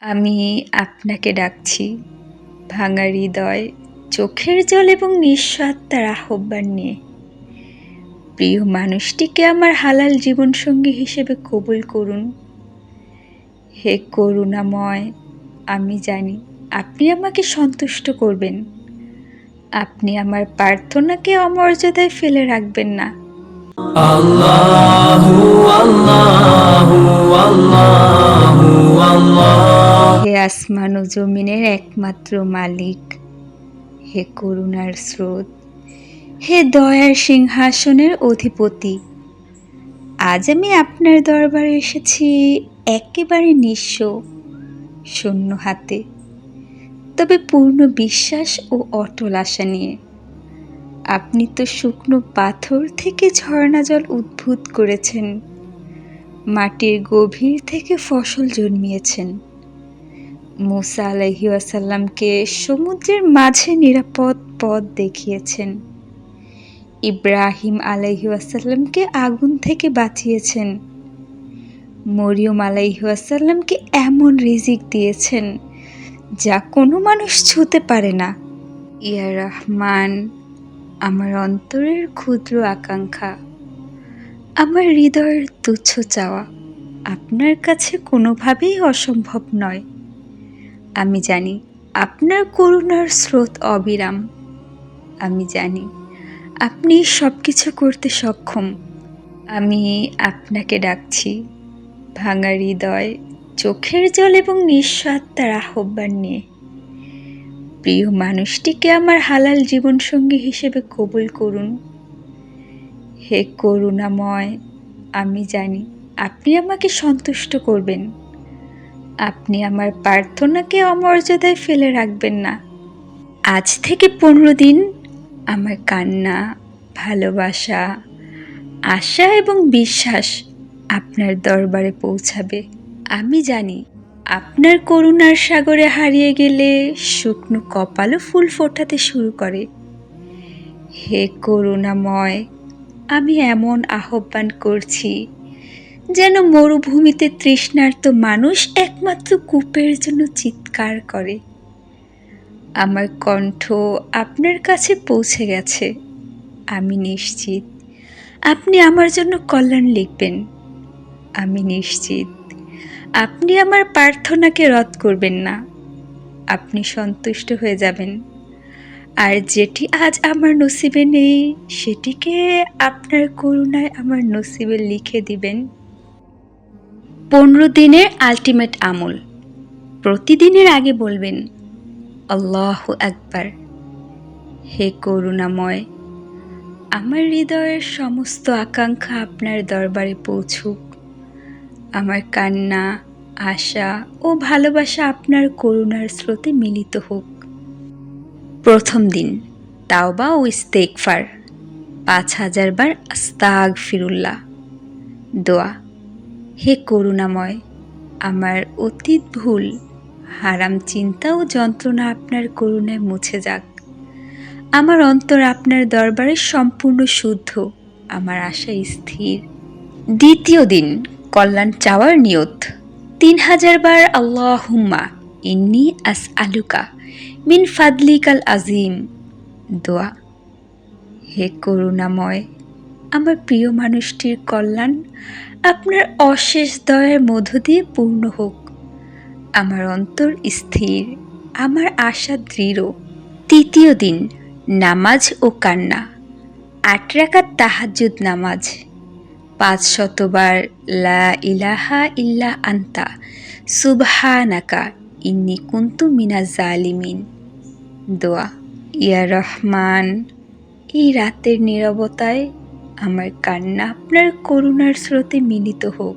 আমি আপনাকে ডাকছি। ভাঙা হৃদয়, চোখের জল এবং নিঃস্বাত্মার আহ্বান নিয়ে। প্রিয় মানুষটিকে আমার হালাল জীবনসঙ্গী হিসেবে কবুল করুন। হে করুণাময়, আমি জানি আপনি আমাকে সন্তুষ্ট করবেন। আপনি আমার প্রার্থনাকে অমর্যাদায় ফেলে রাখবেন না। হে আসমান ও জমিনের একমাত্র মালিক, হে করুণার স্রোত, হে দয়ার সিংহাসনের অধিপতি। আজ আমি আপনার দরবারে এসেছি একেবারে নিঃস্ব, শূন্য হাতে। তবে পূর্ণ বিশ্বাস ও অটল আশা নিয়ে। আপনি তো শুকনো পাথর থেকে ঝর্ণা জল উদ্ভূত করেছেন। মাটির গভীর থেকে ফসল জন্মিয়েছেন। মুসা আলাহি আসাল্লামকে সমুদ্রের মাঝে নিরাপদ পথ দেখিয়েছেন। ইব্রাহিম আলাইহি আসাল্লামকে আগুন থেকে বাঁচিয়েছেন। মরিয়ম আলাইহি আসাল্লামকে এমন রিজিক দিয়েছেন যা কোনো মানুষ ছুতে পারে না। ইয়া রহমান। আমার অন্তরের ক্ষুদ্র আকাঙ্ক্ষা, আমার হৃদয়ের তুচ্ছ চাওয়া আপনার কাছে কোনোভাবেই অসম্ভব নয়। আমি জানি আপনার করুণার স্রোত অবিরাম। আমি জানি আপনি সব কিছু করতে সক্ষম। আমি আপনাকে ডাকছি। ভাঙা হৃদয়, চোখের জল এবং নিঃস্বাত্মার আহ্বান নিয়ে। প্রিয় মানুষটিকে আমার হালাল জীবনসঙ্গী হিসেবে কবুল করুন। হে করুণাময়, আমি জানি আপনি আমাকে সন্তুষ্ট করবেন। আপনি আমার প্রার্থনাকে অমর্যাদায় ফেলে রাখবেন না। আজ থেকে পনেরো দিন আমার কান্না, ভালোবাসা, আশা এবং বিশ্বাস আপনার দরবারে পৌঁছাবে। আমি জানি আপনার করুণার সাগরে হারিয়ে গেলে শুকনো কপালও ফুল ফোটাতে শুরু করে। হে করুণাময়, আমি এমন আহ্বান করছি যেন মরুভূমিতে তৃষ্ণার্ত মানুষ একমাত্র কূপের জন্য চিৎকার করে। আমার কণ্ঠ আপনার কাছে পৌঁছে গেছে। আমি নিশ্চিত, আপনি আমার জন্য কল্যাণ লিখবেন। আমি নিশ্চিত আপনি আমার প্রার্থনাকে রদ করবেন না। আপনি সন্তুষ্ট হয়ে যাবেন। আর যেটি আজ আমার নসিবে নেই, সেটিকে আপনার করুণায় আমার নসিবে লিখে দিবেন। পনেরো দিনের আলটিমেট আমল। প্রতিদিনের আগে বলবেন, আল্লাহ একবার হে করুণাময়, আমার হৃদয়ের সমস্ত আকাঙ্ক্ষা আপনার দরবারে পৌঁছুক। আমার কান্না, আশা ও ভালোবাসা আপনার করুণার স্রোতে মিলিত হোক। প্রথম দিন, তাওবা ও ইস্তেকফার পাঁচ হাজার বার আস্তাগ ফিরুল্লাহ দোয়া, হে করুণাময়, আমার অতীত ভুল, হারাম চিন্তা ও যন্ত্রণা আপনার করুণায় মুছে যাক। আমার অন্তর আপনার দরবারে সম্পূর্ণ শুদ্ধ, আমার আশা স্থির। দ্বিতীয় দিন কল্যাণ চাওয়ার নিয়ত। তিন হাজার বার আল্লাহ হুম্মা ইন্নি আস আলুকা মিন ফাদলিকাল আজিম দোয়া, হে করুণাময়, আমার প্রিয় মানুষটির কল্যাণ আপনার অশেষ দয়ার মধ্য দিয়ে পূর্ণ হোক। আমার অন্তর স্থির, আমার আশা দৃঢ়। তৃতীয় দিন, নামাজ ও কান্না। আট রাকাত তাহাজ্জুদ নামাজ। পাঁচ শতবার, লা ইলাহা ইল্লা আন্তা, সুবহানাকা, ইন্নি কুন্তু মিনা জালিমিন। দোয়া, ইয়া রহমান, এই রাতের নীরবতায় আমার কান্না আপনার করুণার স্রোতে মিলিত হোক।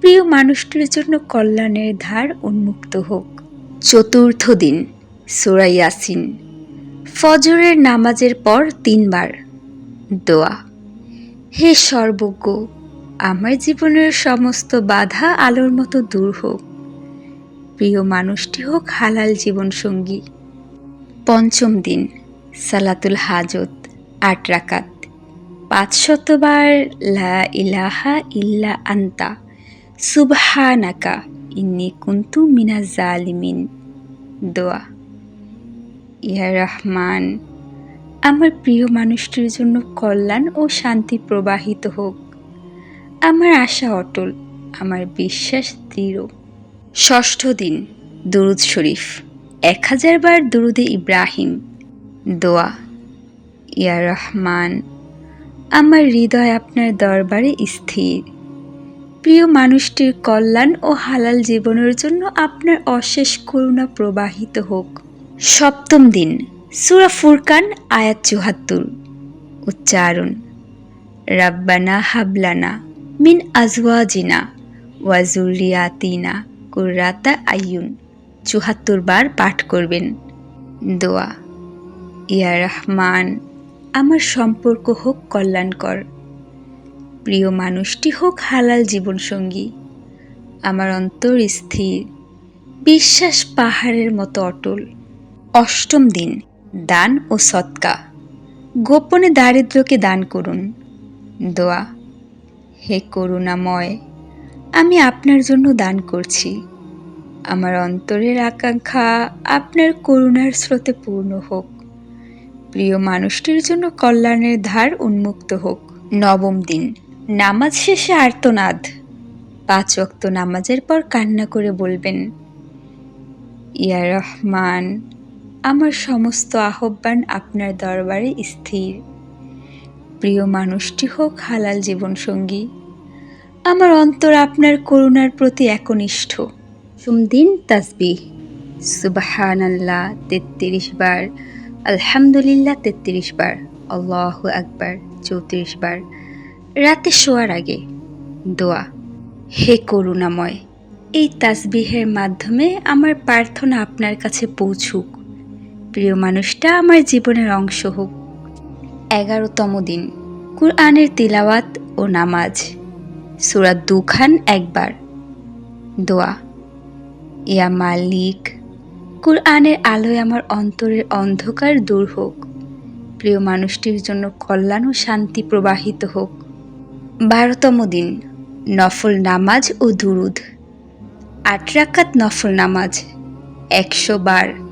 প্রিয় মানুষটির জন্য কল্যাণের ধার উন্মুক্ত হোক। চতুর্থ দিন, সোরা ইয়াসিন, ফজরের নামাজের পর তিনবার, দোয়া হে সর্বজ্ঞ, আমার জীবনের সমস্ত বাধা আলোর মতো দূর হোক। প্রিয় মানুষটি হোক হালাল জীবনসঙ্গী। পঞ্চম দিন, সালাতুল হাজত, আট রাকাত। পাঁচ শতবার লা ইলাহা ইল্লা আন্তা। সুবহানাকা, ইন্নি কুন্তু মিনা জালিমিন। দোয়া। ইয়া রহমান আমার প্রিয় মানুষটির জন্য কল্যাণ ও শান্তি প্রবাহিত হোক। আমার আশা অটল, আমার বিশ্বাস দৃঢ়। ষষ্ঠ দিন, দুরুদ শরীফ। এক হাজার বার দুরুদে ইব্রাহিম। দোয়া, ইয়া রহমান, আমার হৃদয় আপনার দরবারে স্থির। প্রিয় মানুষটির কল্যাণ ও হালাল জীবনের জন্য আপনার অশেষ করুণা প্রবাহিত হোক। সপ্তম দিন সুরা ফুরকান, আয়াত চুহাত্তর, উচ্চারণ, রাব্বানা হাবলানা মিন আজওয়াজিনা ওয়াজুরিয়াতিনা কুর্রাতা আইয়ুন চুহাত্তর বার পাঠ করবেন। দোয়া, ইয়া রহমান, আমার সম্পর্ক হোক কল্যাণকর। প্রিয় মানুষটি হোক হালাল জীবনসঙ্গী। আমার অন্তর স্থির। বিশ্বাস পাহাড়ের মতো অটল। অষ্টম দিন। দান ও সৎকা। গোপনে দারিদ্রকে দান করুন। দোয়া, হে করুণাময়, আমি আপনার জন্য দান করছি। আমার অন্তরের আকাঙ্ক্ষা আপনার করুণার স্রোতে পূর্ণ হোক। প্রিয় মানুষটির জন্য কল্যাণের ধার উন্মুক্ত হোক। নবম দিন, নামাজ শেষে আর্তনাদ। পাঁচ ওয়াক্ত নামাজের পর কান্না করে বলবেন, ইয়া রহমান আমার সমস্ত আহ্বান আপনার দরবারে স্থির। প্রিয় মানুষটি হোক হালাল জীবনসঙ্গী, আমার অন্তর আপনার করুণার প্রতি একনিষ্ঠ। সুমদিন তাসবিহ। সুবাহান আল্লাহ তেত্রিশ বার। আলহামদুলিল্লাহ, তেত্রিশ বার। আল্লাহ আকবার, চৌত্রিশ বার। রাতে শোয়ার আগে দোয়া। হে করুণাময়, এই তাসবিহের মাধ্যমে আমার প্রার্থনা আপনার কাছে পৌঁছুক। প্রিয় মানুষটা আমার জীবনের অংশ হোক। এগারোতম দিন, কুরআনের তিলাওয়াত ও নামাজ। সুরাত দুখান একবার। দোয়া। ইয়া মালিক, কুরআনের আলোয় আমার অন্তরের অন্ধকার দূর হোক। প্রিয় মানুষটির জন্য কল্যাণ ও শান্তি প্রবাহিত হোক। বারোতম দিন, নফল নামাজ ও দুরুদ। আট রাকাত নফল নামাজ, একশো বার।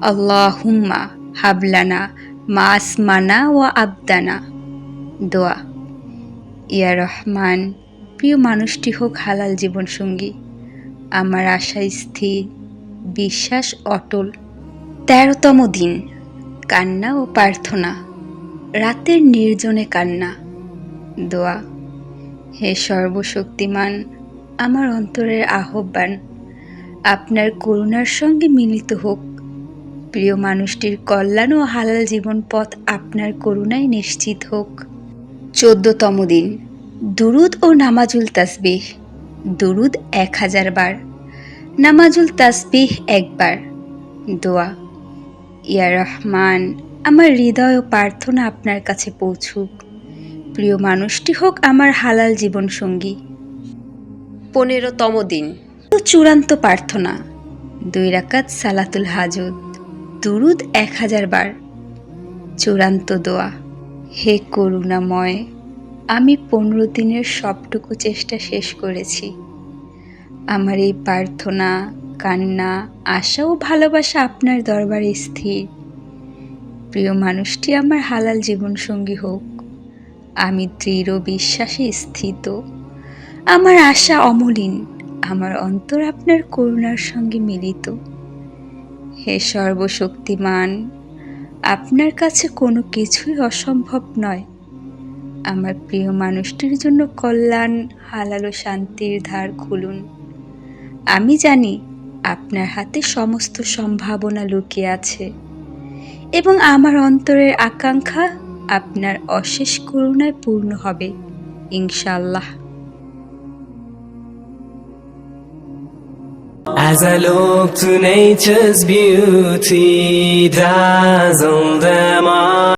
আল্লাহুম্মা হাবলানা মাস মানা ও আবদানা দোয়া ইয়া রহমান প্রিয় মানুষটি হোক হালাল জীবনসঙ্গী। আমার আশা স্থির, বিশ্বাস অটল। তেরোতম দিন, কান্না ও প্রার্থনা। রাতের নির্জনে কান্না। দোয়া। হে সর্বশক্তিমান, আমার অন্তরের আহ্বান। আপনার করুণার সঙ্গে মিলিত হোক। প্রিয় মানুষটির কল্যাণ ও হালাল জীবন পথ আপনার করুণায় নিশ্চিত হোক। চোদ্দতম দিন। দুরুদ ও নামাজুল তাসবিহ। দুরুদ এক হাজার বার। নামাজুল তাসবিহ একবার। দোয়া। ইয়া রহমান, আমার হৃদয় ও প্রার্থনা আপনার কাছে পৌঁছুক। প্রিয় মানুষটি হোক আমার হালাল জীবন সঙ্গী পনেরোতম দিন। চূড়ান্ত প্রার্থনা। দুই রাকাত সালাতুল হাজত। দুরুদ এক হাজার বার। চূড়ান্ত দোয়া, হে করুণাময়, আমি পনেরো দিনের সবটুকু চেষ্টা শেষ করেছি। আমার এই প্রার্থনা, কান্না, আশা ও ভালোবাসা আপনার দরবারে স্থির। প্রিয় মানুষটি, আমার হালাল জীবনসঙ্গী হোক, আমি দৃঢ় বিশ্বাসে স্থিত। আমার আশা অমলিন, আমার অন্তর আপনার করুণার সঙ্গে মিলিত। হে সর্বশক্তিমান, আপনার কাছে কোনো কিছুই অসম্ভব নয়। আমার প্রিয় মানুষটির জন্য কল্যাণ, হালাল ও শান্তির ধার খুলুন। আমি জানি আপনার হাতে সমস্ত সম্ভাবনা লুকিয়ে আছে এবং আমার অন্তরের আকাঙ্ক্ষা আপনার অশেষ করুণায় পূর্ণ হবে ইনশাল্লাহ As I look to nature's beauty, dazzle them.